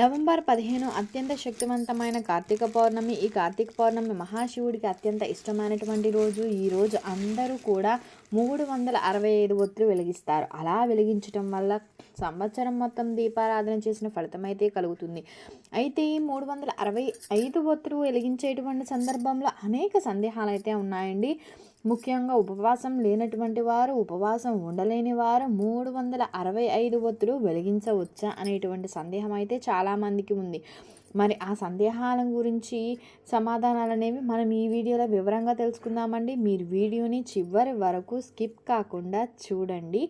November పదిహేను అత్యంత శక్తివంతమైన కార్తీక పౌర్ణమి. ఈ కార్తీక పౌర్ణమి మహాశివుడికి అత్యంత ఇష్టమైనటువంటి రోజు. ఈ రోజు అందరూ కూడా మూడు వందల అరవై ఐదు ఒత్తులు వెలిగిస్తారు. అలా వెలిగించటం వల్ల సంవత్సరం మొత్తం దీపారాధన చేసిన ఫలితం అయితే కలుగుతుంది. అయితే ఈ మూడు వందల అరవై ఐదు ఒత్తులు వెలిగించేటువంటి సందర్భంలో అనేక సందేహాలు అయితే ఉన్నాయండి. ముఖ్యంగా ఉపవాసం లేనటువంటి వారు ఉపవాసం ఉండలేని వారు మూడు వందల అరవై ఐదు ఒత్తులు వెలిగించవచ్చా అనేటువంటి సందేహం అయితే చాలామందికి ఉంది. మరి ఆ సందేహాల గురించి సమాధానాలు అనేవి మనం ఈ వీడియోలో వివరంగా తెలుసుకుందామండి. మీరు వీడియోని చివరి వరకు స్కిప్ కాకుండా చూడండి.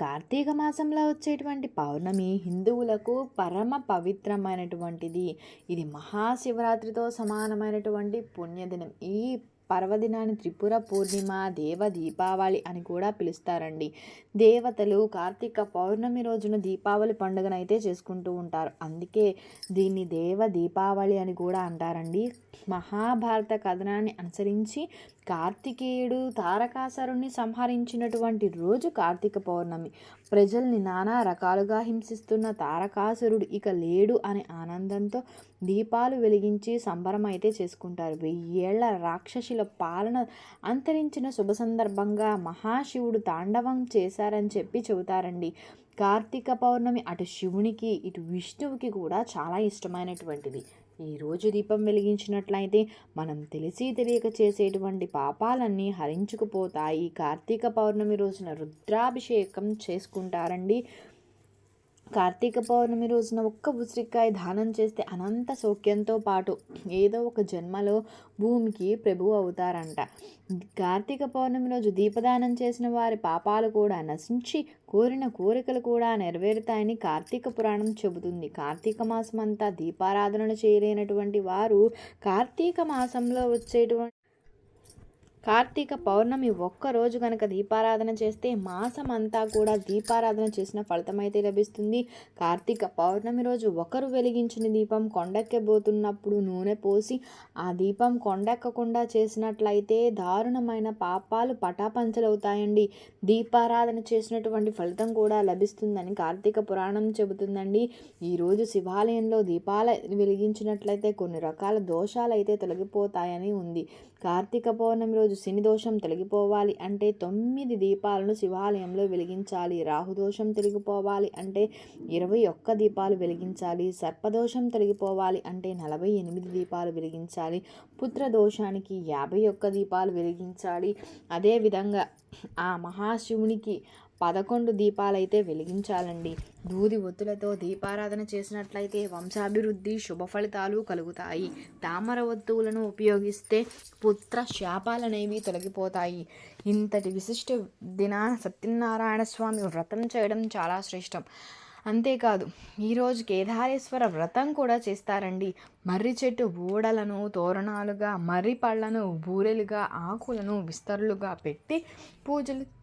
కార్తీక మాసంలో వచ్చేటువంటి పౌర్ణమి హిందువులకు పరమ పవిత్రమైనటువంటిది. ఇది మహాశివరాత్రితో సమానమైనటువంటి పుణ్యదినం. ఈ పర్వదినాన్ని త్రిపుర పూర్ణిమ దేవ దీపావళి అని కూడా పిలుస్తారండి. దేవతలు కార్తీక పౌర్ణమి రోజున దీపావళి పండుగనైతే చేసుకుంటూ ఉంటారు. అందుకే దీన్ని దేవ దీపావళి అని కూడా అంటారండి. మహాభారత కథనాన్ని అనుసరించి కార్తికేయుడు తారకాసురుణ్ణి సంహరించినటువంటి రోజు కార్తీక పౌర్ణమి. ప్రజల్ని నానా రకాలుగా హింసిస్తున్న తారకాసురుడు ఇక లేడు అనే ఆనందంతో దీపాలు వెలిగించి సంబరం అయితే చేసుకుంటారు. వెయ్యేళ్ళ రాక్షసుల పాలన అంతరించిన శుభ సందర్భంగా మహాశివుడు తాండవం చేశారని చెప్పి చెబుతారండి. కార్తీక పౌర్ణమి అటు శివునికి ఇటు విష్ణువుకి కూడా చాలా ఇష్టమైనటువంటిది. ఈరోజు దీపం వెలిగించినట్లయితే మనం తెలిసి తెలియక చేసేటువంటి పాపాలన్నీ హరించుకుపోతాయి. కార్తీక పౌర్ణమి రోజున రుద్రాభిషేకం చేసుకుంటారండి. కార్తీక పౌర్ణమి రోజున ఒక్క ఉసిరికాయ దానం చేస్తే అనంత సౌఖ్యంతో పాటు ఏదో ఒక జన్మలో భూమికి ప్రభువు అవుతారంట. కార్తీక పౌర్ణమి రోజు దీపదానం చేసిన వారి పాపాలు కూడా నశించి కోరిన కోరికలు కూడా నెరవేరుతాయని కార్తీక పురాణం చెబుతుంది. కార్తీక మాసం అంతా దీపారాధనలు చేయలేనటువంటి వారు కార్తీక మాసంలో వచ్చేటువంటి కార్తీక పౌర్ణమి ఒక్కరోజు కనుక దీపారాధన చేస్తే మాసం అంతా కూడా దీపారాధన చేసిన ఫలితం అయితే లభిస్తుంది. కార్తీక పౌర్ణమి రోజు ఒకరు వెలిగించిన దీపం కొండెక్కబోతున్నప్పుడు నూనె పోసి ఆ దీపం కొండెక్కకుండా చేసినట్లయితే దారుణమైన పాపాలు పటాపంచలవుతాయండి. దీపారాధన చేసినటువంటి ఫలితం కూడా లభిస్తుందని కార్తీక పురాణం చెబుతుందండి. ఈరోజు శివాలయంలో దీపాల వెలిగించినట్లయితే కొన్ని రకాల దోషాలు అయితే తొలగిపోతాయని ఉంది. కార్తీక పౌర్ణమి రోజు శని దోషం తొలగిపోవాలి అంటే తొమ్మిది దీపాలను శివాలయంలో వెలిగించాలి. రాహుదోషం తొలగిపోవాలి అంటే ఇరవై ఒక్క దీపాలు వెలిగించాలి. సర్పదోషం తొలగిపోవాలి అంటే నలభై ఎనిమిది దీపాలు వెలిగించాలి. పుత్ర దోషానికి యాభై ఒక్క దీపాలు వెలిగించాలి. అదేవిధంగా ఆ మహాశివునికి పదకొండు దీపాలైతే వెలిగించాలండి. దూది ఒత్తులతో దీపారాధన చేసినట్లయితే వంశాభివృద్ధి శుభ ఫలితాలు కలుగుతాయి. తామర ఒత్తువులను ఉపయోగిస్తే పుత్ర శాపాలనేవి తొలగిపోతాయి. ఇంతటి విశిష్ట దినాన సత్యనారాయణ స్వామి వ్రతం చేయడం చాలా శ్రేష్టం. అంతేకాదు ఈరోజు కేదారేశ్వర వ్రతం కూడా చేస్తారండి. మర్రి చెట్టు ఊడలను తోరణాలుగా మర్రి పళ్ళను బూరెలుగా ఆకులను విస్తరులుగా పెట్టి పూజలు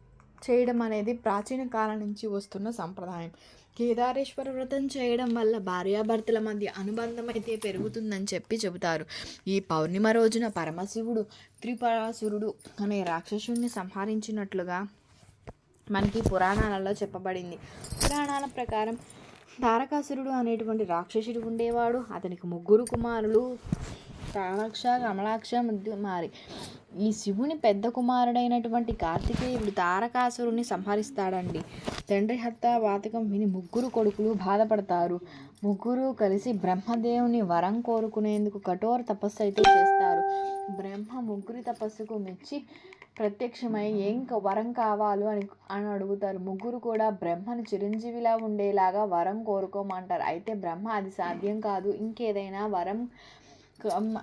చేయడం అనేది ప్రాచీన కాలం నుంచి వస్తున్న సంప్రదాయం. కేదారేశ్వర వ్రతం చేయడం వల్ల భార్యాభర్తల మధ్య అనుబంధం అయితే పెరుగుతుందని చెప్పి చెబుతారు. ఈ పౌర్ణిమ రోజున పరమశివుడు త్రిపరాసురుడు అనే రాక్షసుడిని సంహరించినట్లుగా మనకి పురాణాలలో చెప్పబడింది. పురాణాల ప్రకారం తారకాసురుడు అనేటువంటి రాక్షసుడు ఉండేవాడు. అతనికి ముగ్గురు కుమారులు ప్రాణాక్ష కమలాక్ష మారి ఈ శివుని పెద్ద కుమారుడైనటువంటి కార్తికేయుడు తారకాసురుని సంహరిస్తాడండి. తండ్రి హత్త వాతకం విని ముగ్గురు కొడుకులు బాధపడతారు. ముగ్గురు కలిసి బ్రహ్మదేవుని వరం కోరుకునేందుకు కఠోర తపస్సు అయితే చేస్తారు. బ్రహ్మ ముగ్గురి తపస్సుకు మెచ్చి ప్రత్యక్షమై ఏం వరం కావాలో అని అని అడుగుతారు. ముగ్గురు కూడా బ్రహ్మను చిరంజీవిలా ఉండేలాగా వరం కోరుకోమంటారు. అయితే బ్రహ్మ అది సాధ్యం కాదు. ఇంకేదైనా వరం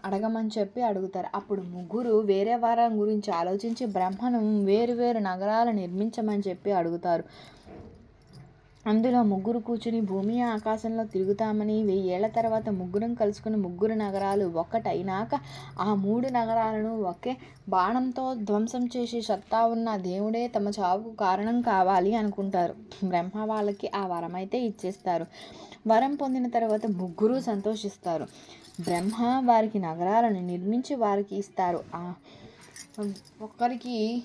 అడగమని చెప్పి అడుగుతారు. అప్పుడు ముగ్గురు వేరే వారం గురించి ఆలోచించి బ్రహ్మను వేరు వేరు నగరాలు నిర్మించమని చెప్పి అడుగుతారు. అందులో ముగ్గురు కూర్చుని భూమి ఆకాశంలో తిరుగుతామని వెయ్యేళ్ళ తర్వాత ముగ్గురం కలుసుకుని ముగ్గురు నగరాలు ఒక్కటైనాక ఆ మూడు నగరాలను ఒకే బాణంతో ధ్వంసం చేసి సత్తా ఉన్న దేవుడే తమ చావుకు కారణం కావాలి అనుకుంటారు. బ్రహ్మ వాళ్ళకి ఆ వరం అయితే ఇచ్చేస్తారు. వరం పొందిన తర్వాత ముగ్గురు సంతోషిస్తారు. బ్రహ్మ వారికి నగరాలను నిర్మించి వారికి ఇస్తారు. ఒకరికి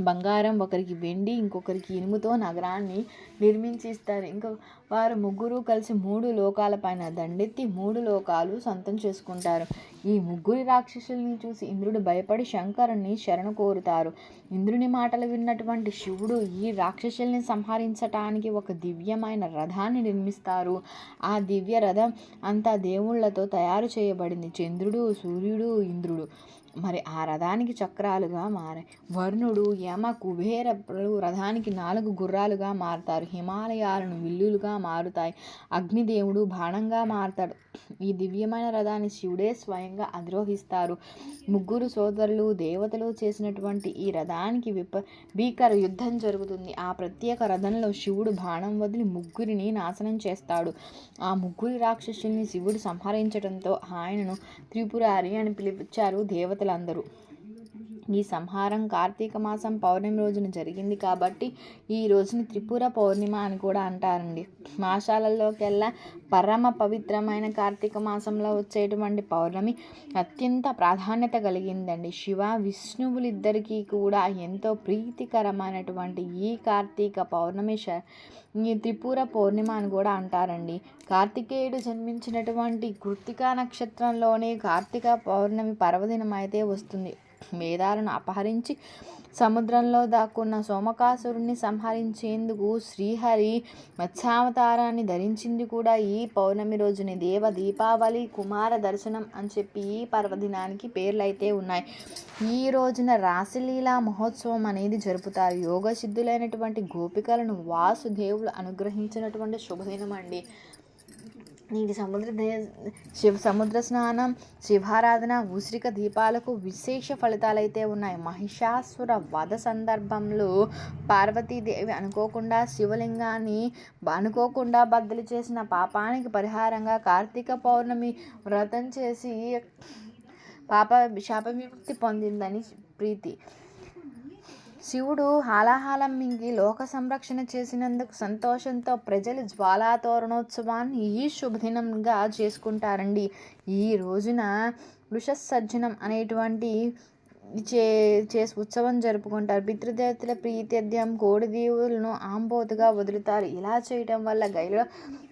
బంగారం ఒకరికి వెండి ఇంకొకరికి ఇనుముతో నగరాన్ని నిర్మించి ఇస్తారు. ఇంకొక వారు ముగ్గురు కలిసి మూడు లోకాలపైన దండెత్తి మూడు లోకాలు సొంతం చేసుకుంటారు. ఈ ముగ్గురి రాక్షసుల్ని చూసి ఇంద్రుడు భయపడి శంకరుని శరణు కోరుతారు. ఇంద్రుని మాటలు విన్నటువంటి శివుడు ఈ రాక్షసుల్ని సంహరించటానికి ఒక దివ్యమైన రథాన్ని నిర్మిస్తారు. ఆ దివ్య రథం అంతా దేవుళ్ళతో తయారు చేయబడింది. చంద్రుడు సూర్యుడు ఇంద్రుడు. మరి ఆ రథానికి చక్రాలుగా మారాయి వరుణుడు యమ కుబేరలు రథానికి నాలుగు గుర్రాలుగా మారతారు. హిమాలయాలను విల్లులుగా మారుతాయి. అగ్నిదేవుడు బాణంగా మారుతాడు. ఈ దివ్యమైన రథాన్ని శివుడే స్వయంగా అధిరోహిస్తారు ముగ్గురు సోదరులు దేవతలు చేసినటువంటి ఈ రథానికి విప భీకర యుద్ధం జరుగుతుంది. ఆ ప్రత్యేక రథంలో శివుడు బాణం వదిలి ముగ్గురిని నాశనం చేస్తాడు. ఆ ముగ్గురి రాక్షసుల్ని శివుడు సంహరించడంతో ఆయనను త్రిపురారి అని పిలిపించారు దేవతలందరూ. ఈ సంహారం కార్తీక మాసం పౌర్ణమి రోజున జరిగింది కాబట్టి ఈ రోజుని త్రిపుర పౌర్ణిమ అని కూడా అంటారండి. మాసాలలోకెల్లా పరమ పవిత్రమైన కార్తీక మాసంలో వచ్చేటువంటి పౌర్ణమి అత్యంత ప్రాధాన్యత కలిగిందండి. శివ విష్ణువులిద్దరికీ కూడా ఎంతో ప్రీతికరమైనటువంటి ఈ కార్తీక పౌర్ణమి ఈ త్రిపుర పౌర్ణిమ అని కూడా అంటారండి. కార్తికేయుడు జన్మించినటువంటి కృత్తికా నక్షత్రంలోనే కార్తీక పౌర్ణమి పర్వదినం అయితే వస్తుంది. వేదాలను అపహరించి సముద్రంలో దాక్కున్న సోమకాసురుణ్ణి సంహరించేందుకు శ్రీహరి మత్స్యావతారాన్ని ధరించింది కూడా ఈ పౌర్ణమి రోజుని. దేవ దీపావళి కుమార దర్శనం అని చెప్పి ఈ పర్వదినానికి పేర్లు అయితే ఉన్నాయి. ఈ రోజున రాసిలీలా మహోత్సవం అనేది జరుపుతారు. యోగ సిద్ధులైనటువంటి గోపికలను వాసుదేవులు అనుగ్రహించినటువంటి శుభదినం అండి నీటి సముద్ర శివ సముద్ర స్నానం శివారాధన ఉసిరిక దీపాలకు విశేష ఫలితాలైతే ఉన్నాయి. మహిషాసుర వధ సందర్భంలో పార్వతీదేవి అనుకోకుండా శివలింగాన్ని అనుకోకుండా బద్దలు చేసిన పాపానికి పరిహారంగా కార్తీక పౌర్ణమి వ్రతం చేసి పాప శాప విముక్తి పొందిందని ప్రీతి. శివుడు హాలాహాలం మింగి లోక సంరక్షణ చేసినందుకు సంతోషంతో ప్రజలు జ్వాలాతోరణోత్సవాన్ని ఈ శుభదినంగా చేసుకుంటారండి. ఈ రోజున వృషసర్జనం అనేటువంటి చే చేసి ఉత్సవం జరుపుకుంటారు. పితృదేవతల ప్రీత్యర్థం కోడి దేవులను ఆంబోతుగా వదులుతారు. ఇలా చేయటం వల్ల గైలో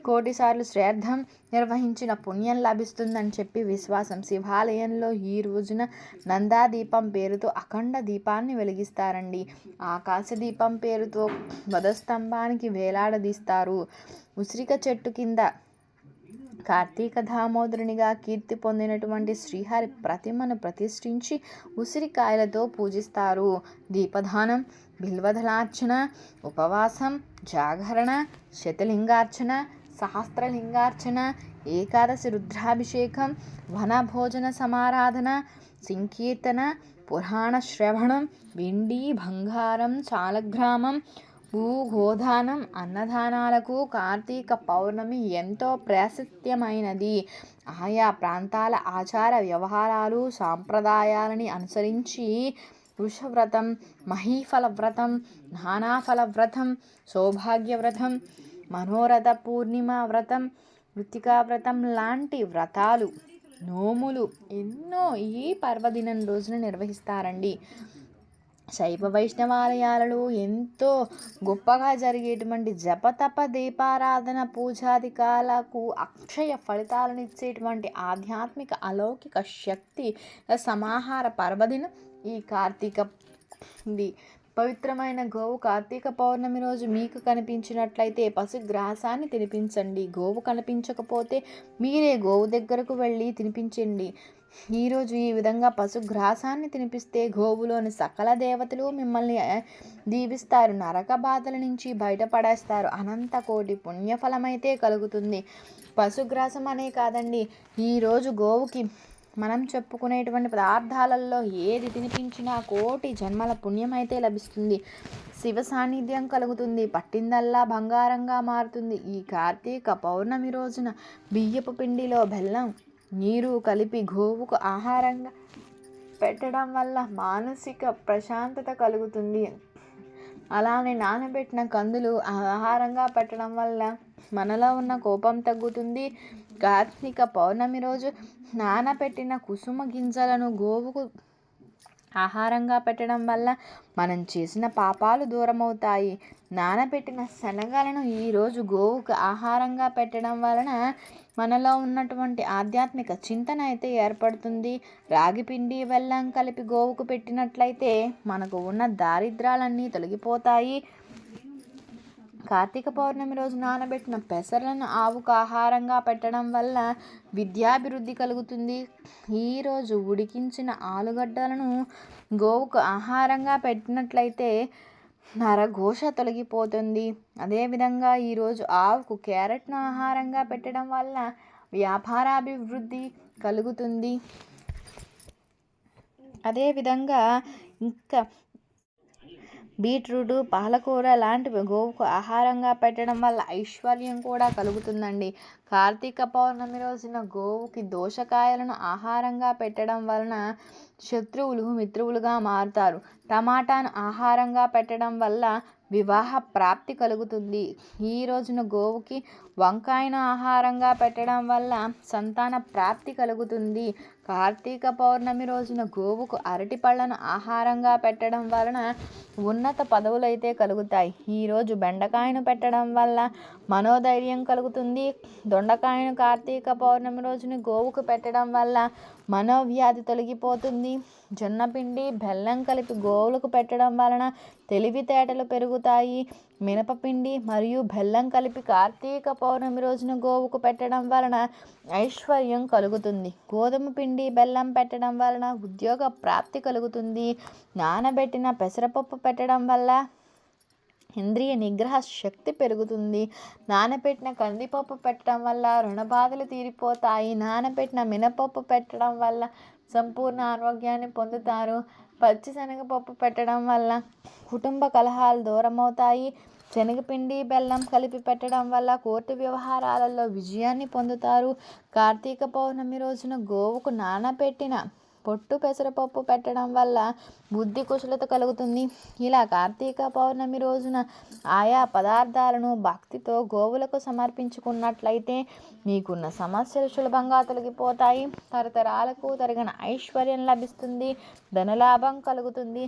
కోటిసార్లు శ్రాద్ధం నిర్వహించిన పుణ్యం లభిస్తుందని చెప్పి విశ్వాసం శివాలయంలో ఈ రోజున నందాదీపం పేరుతో అఖండ దీపాన్ని వెలిగిస్తారండి. ఆకాశ దీపం పేరుతో వధస్తంభానికి వేలాడదీస్తారు. ఉసిరిక చెట్టు కింద కార్తీక దామోదరునిగా కీర్తి పొందినటువంటి శ్రీహరి ప్రతిమను ప్రతిష్ఠించి ఉసిరికాయలతో పూజిస్తారు. దీపదానం బిల్వదలార్చన ఉపవాసం జాగరణ శతలింగార్చన సహస్రలింగార్చన ఏకాదశి రుద్రాభిషేకం వనభోజన సమారాధన సంకీర్తన పురాణ శ్రవణం వెండి బంగారం చాలగ్రామం భూగోదానం అన్నదానాలకు కార్తీక పౌర్ణమి ఎంతో ప్రాశస్త్యమైనది ఆయా ప్రాంతాల ఆచార వ్యవహారాలు సాంప్రదాయాలని అనుసరించి వృషవ్రతం మహీఫల వ్రతం నానాఫల వ్రతం సౌభాగ్య వ్రతం మనోరథ పూర్ణిమ వ్రతం మృతికా వ్రతం లాంటి వ్రతాలు నోములు ఎన్నో ఈ పర్వదినం రోజున నిర్వహిస్తారండి. శైవ వైష్ణవాలయాలలో ఎంతో గొప్పగా జరిగేటువంటి జపతప దీపారాధన పూజాది కాలకు అక్షయ ఫలితాలను ఇచ్చేటువంటి ఆధ్యాత్మిక అలౌకిక శక్తి సమాహార పర్వదినం ఈ కార్తీక పవిత్రమైన గోవు కార్తీక పౌర్ణమి రోజు మీకు కనిపించినట్లయితే పశుగ్రాసాన్ని తినిపించండి. గోవు కనిపించకపోతే మీరే గోవు దగ్గరకు వెళ్ళి తినిపించండి. ఈరోజు ఈ విధంగా పశుగ్రాసాన్ని తినిపిస్తే గోవులోని సకల దేవతలు మిమ్మల్ని దీవిస్తారు. నరక బాధల నుంచి బయటపడేస్తారు. అనంత కోటి పుణ్యఫలమైతే కలుగుతుంది. పశుగ్రాసం అనే కాదండి ఈరోజు గోవుకి మనం చెప్పుకునేటువంటి పదార్థాలలో ఏది తినిపించినా కోటి జన్మల పుణ్యం అయితే లభిస్తుంది. శివ సాన్నిధ్యం కలుగుతుంది. పట్టిందల్లా బంగారంగా మారుతుంది. ఈ కార్తీక పౌర్ణమి రోజున బియ్యపు పిండిలో బెల్లం నీరు కలిపి గోవుకు ఆహారంగా పెట్టడం వల్ల మానసిక ప్రశాంతత కలుగుతుంది. అలానే నానబెట్టిన కందులు ఆహారంగా పెట్టడం వల్ల మనలో ఉన్న కోపం తగ్గుతుంది. కార్తీక పౌర్ణమి రోజు నానబెట్టిన కుసుమ గింజలను గోవుకు ఆహారంగా పెట్టడం వల్ల మనం చేసిన పాపాలు దూరమవుతాయి. నానబెట్టిన శనగలను ఈరోజు గోవుకు ఆహారంగా పెట్టడం వలన మనలో ఉన్నటువంటి ఆధ్యాత్మిక చింతన అయితే ఏర్పడుతుంది. రాగి పిండి బెల్లం కలిపి గోవుకు పెట్టినట్లయితే మనకు ఉన్న దారిద్రాలన్నీ తొలగిపోతాయి. కార్తీక పౌర్ణమి రోజు నానబెట్టిన పెసరలను ఆవుకు ఆహారంగా పెట్టడం వల్ల విద్యాభివృద్ధి కలుగుతుంది. ఈరోజు ఉడికించిన ఆలుగడ్డలను గోవుకు ఆహారంగా పెట్టినట్లయితే నరఘోష తొలగిపోతుంది. అదేవిధంగా ఈరోజు ఆవుకు క్యారెట్ను ఆహారంగా పెట్టడం వల్ల వ్యాపారాభివృద్ధి కలుగుతుంది. అదేవిధంగా ఇంకా బీట్రూట్ పాలకూర లాంటివి గోవుకు ఆహారంగా పెట్టడం వల్ల ఐశ్వర్యం కూడా కలుగుతుందండి. కార్తీక పౌర్ణమి రోజున గోవుకి దోషకాయలను ఆహారంగా పెట్టడం వలన శత్రువులు మిత్రువులుగా మారుతారు. టమాటాను ఆహారంగా పెట్టడం వల్ల వివాహ ప్రాప్తి కలుగుతుంది. ఈ రోజున గోవుకి వంకాయను ఆహారంగా పెట్టడం వల్ల సంతాన ప్రాప్తి కలుగుతుంది. కార్తీక పౌర్ణమి రోజున గోవుకు అరటి పళ్ళను ఆహారంగా పెట్టడం వలన ఉన్నత పదవులైతే కలుగుతాయి. ఈరోజు బెండకాయను పెట్టడం వల్ల మనోధైర్యం కలుగుతుంది. దొండకాయను కార్తీక పౌర్ణమి రోజున గోవుకు పెట్టడం వల్ల మనోవ్యాధి తొలగిపోతుంది. జొన్నపిండి బెల్లం కలిపి గోవులకు పెట్టడం వలన తెలివితేటలు పెరుగుతాయి. మినపపిండి మరియు బెల్లం కలిపి కార్తీక పౌర్ణమి రోజున గోవుకు పెట్టడం వలన ఐశ్వర్యం కలుగుతుంది. గోధుమ పిండి బెల్లం పెట్టడం వలన ఉద్యోగ ప్రాప్తి కలుగుతుంది. నానబెట్టిన పెసరపప్పు పెట్టడం వల్ల ఇంద్రియ నిగ్రహ శక్తి పెరుగుతుంది. నానబెట్టిన కందిపప్పు పెట్టడం వల్ల రుణ బాధలు తీరిపోతాయి. నానబెట్టిన మినపప్పు పెట్టడం వల్ల సంపూర్ణ ఆరోగ్యాన్ని పొందుతారు. పచ్చి శనగపప్పు పెట్టడం వల్ల కుటుంబ కలహాలు దూరమవుతాయి. శనగపిండి బెల్లం కలిపి పెట్టడం వల్ల కోర్టు వ్యవహారాలలో విజయాన్ని పొందుతారు. కార్తీక పౌర్ణమి రోజున గోవుకు నానబెట్టిన పొట్టు పెసరపప్పు పెట్టడం వల్ల బుద్ధి కుశలత కలుగుతుంది. ఇలా కార్తీక పౌర్ణమి రోజున ఆయా పదార్థాలను భక్తితో గోవులకు సమర్పించుకున్నట్లయితే మీకున్న సమస్యలు సులభంగా తొలగిపోతాయి. తరతరాలకు తరిగిన ఐశ్వర్యం లభిస్తుంది. ధనలాభం కలుగుతుంది.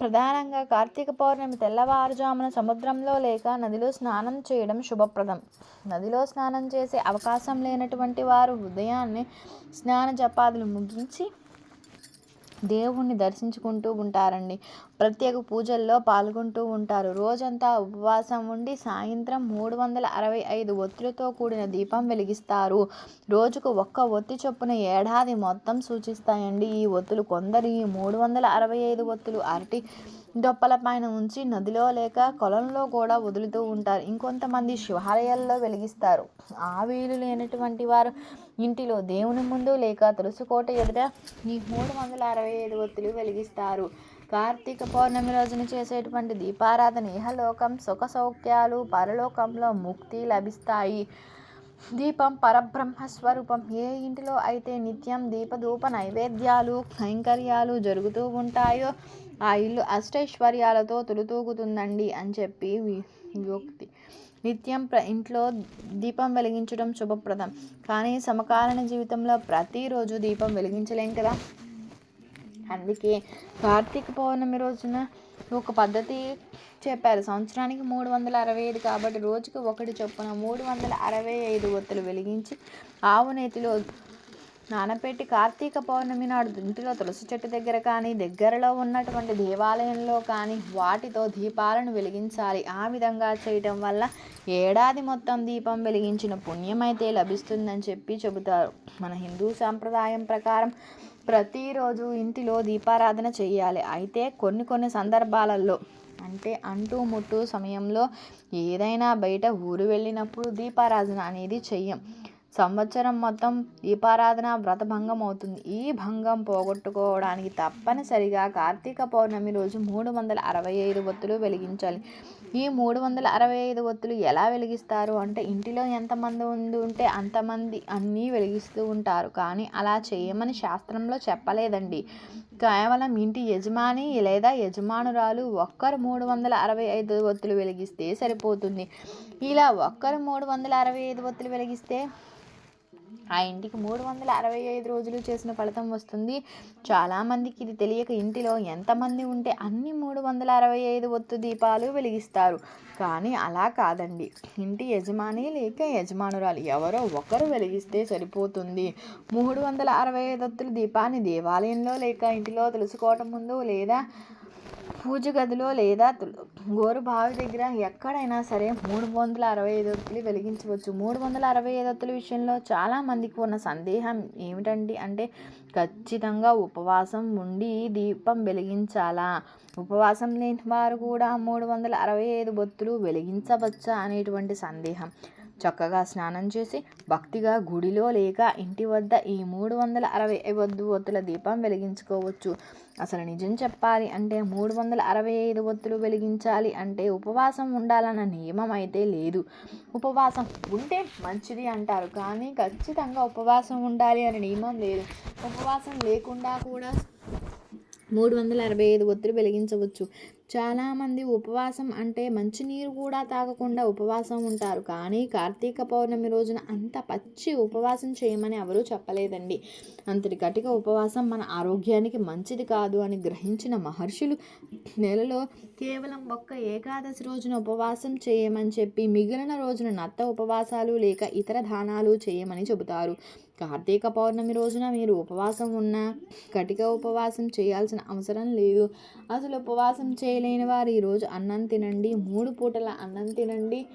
ప్రధానంగా కార్తీక పౌర్ణమి తెల్లవారుజామున సముద్రంలో లేక నదిలో స్నానం చేయడం శుభప్రదం. నదిలో స్నానం చేసే అవకాశం లేనటువంటి వారు ఉదయాన్నే స్నాన జపాదులు ముగించి దేవుణ్ణి దర్శించుకుంటూ ఉంటారండి. ప్రత్యేక పూజల్లో పాల్గొంటూ ఉంటారు. రోజంతా ఉపవాసం ఉండి సాయంత్రం మూడు వందల అరవై ఐదు ఒత్తులతో కూడిన దీపం వెలిగిస్తారు. రోజుకు ఒక్క ఒత్తి చొప్పున ఏడాది మొత్తం సూచిస్తాయండి. ఈ ఒత్తులు కొందరు ఈ మూడు వందల అరవై ఐదు ఒత్తులు అరటి దొప్పల పైన ఉంచి నదిలో లేక కొలంలో కూడా వదులుతూ ఉంటారు. ఇంకొంతమంది శివాలయాల్లో వెలిగిస్తారు. ఆ వీలు లేనటువంటి వారు ఇంటిలో దేవుని ముందు లేక తులసికోట ఎదుట ఈ మూడు వందల అరవై ఐదు ఒత్తులు వెలిగిస్తారు. కార్తీక పౌర్ణమి రోజున చేసేటువంటి దీపారాధన ఇహలోకం సుఖ సౌఖ్యాలు పరలోకంలో ముక్తి లభిస్తాయి. దీపం పరబ్రహ్మ స్వరూపం. ఏ ఇంటిలో అయితే నిత్యం దీపధూప నైవేద్యాలు కైంకర్యాలు జరుగుతూ ఉంటాయో ఆ ఇల్లు అష్టైశ్వర్యాలతో తులుతూగుతుందండి అని చెప్పి యోక్తి నిత్యం ప్ర ఇంట్లో దీపం వెలిగించడం శుభప్రదం. కానీ సమకాలీన జీవితంలో ప్రతిరోజు దీపం వెలిగించలేం కదా? అందుకే కార్తీక పౌర్ణమి రోజున ఒక పద్ధతి చెప్పారు. సంవత్సరానికి మూడు వందల అరవై ఐదు కాబట్టి రోజుకి ఒకటి చొప్పున మూడు వందల అరవై ఐదు ఒత్తులు వెలిగించి ఆవు నేతిలో నానపెట్టి కార్తీక పౌర్ణమి నాడు ఇంటిలో తులసి చెట్టు దగ్గర కానీ దగ్గరలో ఉన్నటువంటి దేవాలయంలో కానీ వాటితో దీపాలను వెలిగించాలి. ఆ విధంగా చేయటం వల్ల ఏడాది మొత్తం దీపం వెలిగించిన పుణ్యం అయితే లభిస్తుందని చెప్పి చెబుతారు. మన హిందూ సాంప్రదాయం ప్రకారం ప్రతిరోజు ఇంటిలో దీపారాధన చేయాలి. అయితే కొన్ని కొన్ని సందర్భాలలో అంటే అంటూ ముట్టు సమయంలో ఏదైనా బయట ఊరు వెళ్ళినప్పుడు దీపారాధన అనేది చెయ్యం. సంవత్సరం మొత్తం దీపారాధన వ్రతభంగం అవుతుంది ఈ భంగం పోగొట్టుకోవడానికి తప్పనిసరిగా కార్తీక పౌర్ణమి రోజు మూడు వందల అరవై ఐదు ఒత్తులు వెలిగించాలి. ఈ మూడు వందల అరవై ఐదు ఒత్తులు ఎలా వెలిగిస్తారు అంటే ఇంటిలో ఎంతమంది ఉంది ఉంటే అంతమంది అన్నీ వెలిగిస్తూ ఉంటారు. కానీ అలా చేయమని శాస్త్రంలో చెప్పలేదండి. కేవలం ఇంటి యజమాని లేదా యజమానురాలు ఒక్కరు మూడు వందల అరవై ఐదు ఒత్తులు వెలిగిస్తే సరిపోతుంది. ఇలా ఒక్కరు మూడు వందల అరవై ఐదు ఒత్తులు వెలిగిస్తే ఆ ఇంటికి మూడు వందల అరవై ఐదు రోజులు చేసిన ఫలితం వస్తుంది. చాలామందికి ఇది తెలియక ఇంటిలో ఎంతమంది ఉంటే అన్ని మూడు వందల అరవై ఐదు ఒత్తు దీపాలు వెలిగిస్తారు. కానీ అలా కాదండి. ఇంటి యజమాని లేక యజమానురాలు ఎవరో ఒకరు వెలిగిస్తే సరిపోతుంది. మూడు వందల అరవై ఐదు ఒత్తుల దీపాన్ని దేవాలయంలో లేక ఇంటిలో తెలుసుకోవటం ముందు లేదా పూజ గదిలో లేదా గోరు బావి దగ్గర ఎక్కడైనా సరే మూడు వందల అరవై ఐదు ఒత్తులు వెలిగించవచ్చు. మూడు వందల అరవై ఐదు ఒత్తుల విషయంలో చాలా మందికి ఉన్న సందేహం ఏమిటండి అంటే ఖచ్చితంగా ఉపవాసం ఉండి దీపం వెలిగించాలా? ఉపవాసం లేని వారు కూడా మూడు వందల అరవై ఐదు బొత్తులు వెలిగించవచ్చా అనేటువంటి సందేహం. చక్కగా స్నానం చేసి భక్తిగా గుడిలో లేక ఇంటి వద్ద ఈ మూడు వందల అరవై ఐదు ఒత్తుల దీపం వెలిగించుకోవచ్చు. అసలు నిజం చెప్పాలి అంటే మూడు వందల అరవై ఐదు ఒత్తులు వెలిగించాలి అంటే ఉపవాసం ఉండాలన్న నియమం అయితే లేదు. ఉపవాసం ఉంటే మంచిది అంటారు కానీ ఖచ్చితంగా ఉపవాసం ఉండాలి అనే నియమం లేదు. ఉపవాసం లేకుండా కూడా మూడు వందల అరవై ఐదు ఒత్తులు వెలిగించవచ్చు. చాలామంది ఉపవాసం అంటే మంచినీరు కూడా తాగకుండా ఉపవాసం ఉంటారు. కానీ కార్తీక పౌర్ణమి రోజున అంత పచ్చి ఉపవాసం చేయమని ఎవరూ చెప్పలేదండి. అంతటి కటిక ఉపవాసం మన ఆరోగ్యానికి మంచిది కాదు అని గ్రహించిన మహర్షులు నెలలో కేవలం ఒక్క ఏకాదశి రోజున ఉపవాసం చేయమని చెప్పి మిగిలిన రోజున నత్త ఉపవాసాలు లేక ఇతర దానాలు చేయమని చెబుతారు. కార్తీక పౌర్ణమి రోజున మీరు ఉపవాసం ఉన్నా కటిక ఉపవాసం చేయాల్సిన అవసరం లేదు. అసలు ఉపవాసం చేయలేని వారు ఈరోజు అన్నం తినండి మూడు పూటల అన్నం తినండి.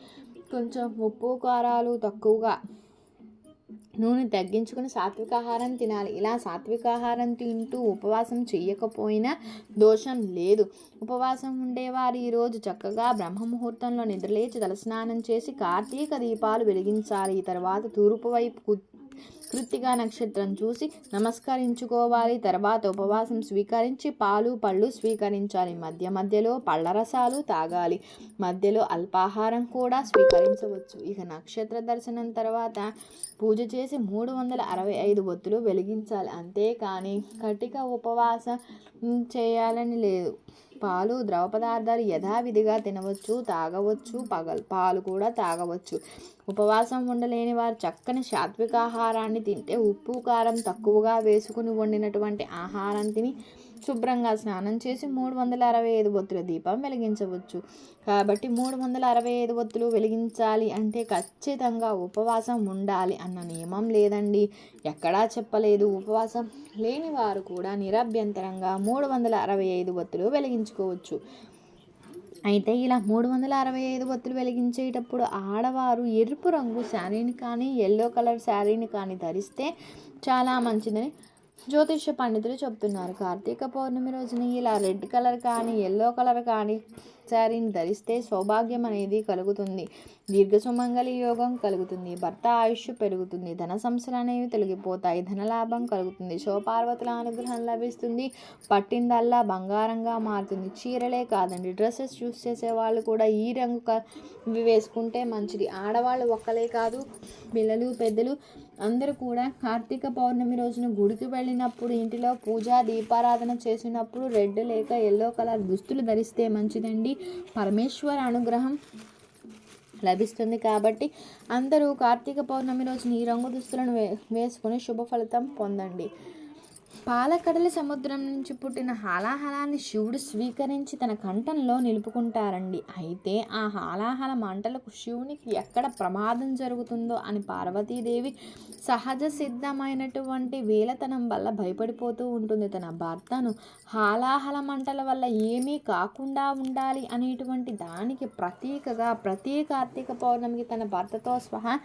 కొంచెం ఉప్పు కారాలు తక్కువగా నూనె తగ్గించుకుని సాత్విక ఆహారం తినాలి. ఇలా సాత్విక ఆహారం తింటూ ఉపవాసం చేయకపోయినా దోషం లేదు. ఉపవాసం ఉండేవారు ఈరోజు చక్కగా బ్రహ్మ ముహూర్తంలో నిద్రలేచి తలస్నానం చేసి కార్తీక దీపాలు వెలిగించాలి. తర్వాత తూర్పు వైపు కృత్తిగా నక్షత్రం చూసి నమస్కరించుకోవాలి. తర్వాత ఉపవాసం స్వీకరించి పాలు పళ్ళు స్వీకరించాలి. మధ్య మధ్యలో పళ్ళ రసాలు తాగాలి. మధ్యలో అల్పాహారం కూడా స్వీకరించవచ్చు. ఇక నక్షత్ర దర్శనం తర్వాత పూజ చేసి మూడు వందల అరవై ఐదు ఒత్తులు వెలిగించాలి. అంతేకాని కటిక ఉపవాసం చేయాలని లేదు. పాలు ద్రవ పదార్థాలు యథావిధిగా తినవచ్చు తాగవచ్చు పగల్ పాలు కూడా తాగవచ్చు. ఉపవాసం ఉండలేని వారు చక్కని సాత్వికాహారాన్ని తింటే ఉప్పు కారం తక్కువగా వేసుకుని వండినటువంటి ఆహారం తిని శుభ్రంగా స్నానం చేసి మూడు వందల అరవై ఐదు బొత్తుల దీపం వెలిగించవచ్చు. కాబట్టి మూడు వందల అరవై ఐదు బొత్తులు వెలిగించాలి అంటే ఖచ్చితంగా ఉపవాసం ఉండాలి అన్న నియమం లేదండి. ఎక్కడా చెప్పలేదు. ఉపవాసం లేని వారు కూడా నిరభ్యంతరంగా మూడు వందల అరవై ఐదు బొత్తులు వెలిగించుకోవచ్చు. అయితే ఇలా మూడు వందల అరవై ఐదు ఒత్తులు వెలిగించేటప్పుడు ఆడవారు ఎరుపు రంగు శారీని కానీ ఎల్లో కలర్ శారీని కానీ ధరిస్తే చాలా మంచిదని జ్యోతిష పండితులు చెప్తున్నారు కార్తీక పౌర్ణమి రోజున ఇలా రెడ్ కలర్ కానీ ఎల్లో కలర్ కానీ శారీని ధరిస్తే సౌభాగ్యం అనేది కలుగుతుంది. దీర్ఘ సుమంగళి యోగం కలుగుతుంది. భర్త ఆయుష్ పెరుగుతుంది. ధన సంస్థలు అనేవి తొలగిపోతాయి. ధనలాభం కలుగుతుంది. శివపార్వతుల అనుగ్రహం లభిస్తుంది. పట్టిందల్లా బంగారంగా మారుతుంది. చీరలే కాదండి. డ్రెస్సెస్ చూస్ చేసే వాళ్ళు కూడా ఈ రంగు ఇవి వేసుకుంటే మంచిది. ఆడవాళ్ళు ఒక్కలే కాదు పిల్లలు పెద్దలు అందరూ కూడా కార్తీక పౌర్ణమి రోజున గుడికి వెళ్ళినప్పుడు ఇంటిలో పూజా దీపారాధన చేసినప్పుడు రెడ్ లేక ఎల్లో కలర్ దుస్తులు ధరిస్తే మంచిదండి. పరమేశ్వర అనుగ్రహం లభిస్తుంది కాబట్టి అందరూ కార్తీక పౌర్ణమి రోజున ఈ రంగు దుస్తులను వే వేసుకుని శుభ ఫలితం పొందండి. పాలకడలి సముద్రం నుంచి పుట్టిన హాలాహలాన్ని శివుడు స్వీకరించి తన కంఠంలో నిలుపుకుంటారండి. అయితే ఆ హాలాహల మంటలకు శివునికి ఎక్కడ ప్రమాదం జరుగుతుందో అని పార్వతీదేవి సహజ సిద్ధమైనటువంటి వేలతనం వల్ల భయపడిపోతూ ఉంటుంది. తన భర్తను హాలాహల మంటల వల్ల ఏమీ కాకుండా ఉండాలి అనేటువంటి దానికి ప్రతీకగా ప్రతీ కార్తీక పౌర్ణమికి తన భర్తతో సహా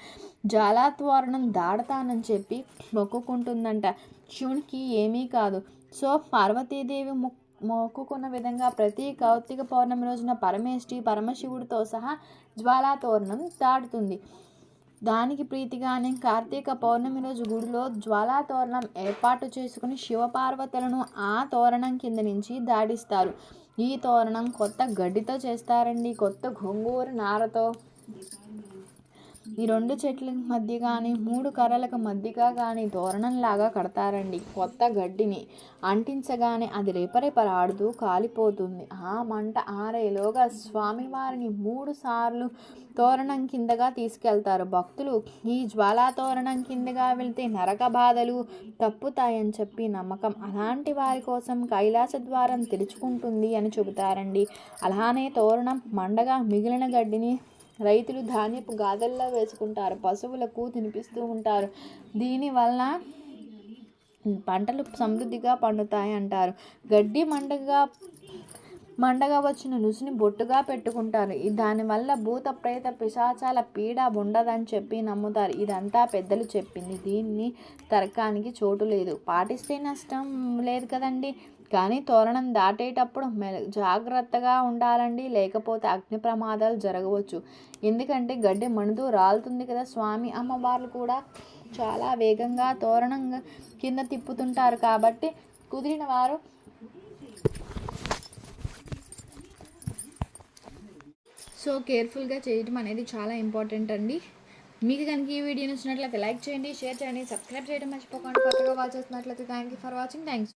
జాలాత్వరణం దాడతానని చెప్పి మొక్కుకుంటుందంట. శివునికి ఏమీ కాదు. సో పార్వతీదేవి మొ మొక్కుకున్న విధంగా ప్రతి కార్తీక పౌర్ణమి రోజున పరమేష్టి పరమశివుడితో సహా జ్వాలా తోరణం దాటుతుంది. దానికి ప్రీతిగానే కార్తీక పౌర్ణమి రోజు గుడిలో జ్వాలా తోరణం ఏర్పాటు చేసుకుని శివపార్వతులను ఆ తోరణం కింద నుంచి దాడిస్తారు. ఈ తోరణం కొత్త గడ్డితో చేస్తారండి. కొత్త గొంగూరు నారతో. ఈ రెండు చెట్ల మధ్య కానీ మూడు కర్రలకు మధ్యగా కానీ తోరణంలాగా కడతారండి కొత్త గడ్డిని. అంటించగానే అది రేపరేపరాడుతూ కాలిపోతుంది. ఆ మంట ఆరేలోగా స్వామివారిని మూడు సార్లు తోరణం కిందగా తీసుకెళ్తారు. భక్తులు ఈ జ్వాలా తోరణం కిందగా వెళ్తే నరక బాధలు తప్పుతాయని చెప్పి నమ్మకం అలాంటి వారి కోసం కైలాస ద్వారం తెరుచుకుంటుంది అని చెబుతారండి. అలానే తోరణం మండగా మిగిలిన గడ్డిని రైతులు ధాన్యపు గాదల్లో వేసుకుంటారు పశువులకు తినిపిస్తూ ఉంటారు. దీనివల్ల పంటలు సమృద్ధిగా పండుతాయి అంటారు. గడ్డి మండగా మండగా వచ్చిన నుసుని బొట్టుగా పెట్టుకుంటారు. దానివల్ల భూత ప్రేత పిశాచాల పీడ ఉండదని చెప్పి నమ్ముతారు. ఇదంతా పెద్దలు చెప్పింది. దీన్ని తర్కానికి చోటు లేదు. పాటిస్తే నష్టం లేదు కదండి. కానీ తోరణం దాటేటప్పుడు మె జాగ్రత్తగా ఉండాలండి. లేకపోతే అగ్ని ప్రమాదాలు జరగవచ్చు. ఎందుకంటే గడ్డి మణుతూ రాలుతుంది కదా స్వామి అమ్మవార్లు కూడా. చాలా వేగంగా తోరణం కింద తిప్పుతుంటారు కాబట్టి కుదిరిన వారు సో కేర్ఫుల్గా చేయటం అనేది చాలా ఇంపార్టెంట్ అండి. మీకు కనుక ఈ వీడియో నచ్చినట్లయితే లైక్ చేయండి షేర్ చేయండి సబ్స్క్రైబ్ చేయడం మర్చిపోకండి. కొత్తగా వాచ్ చేస్తున్నట్లయితే thank you for watching thanks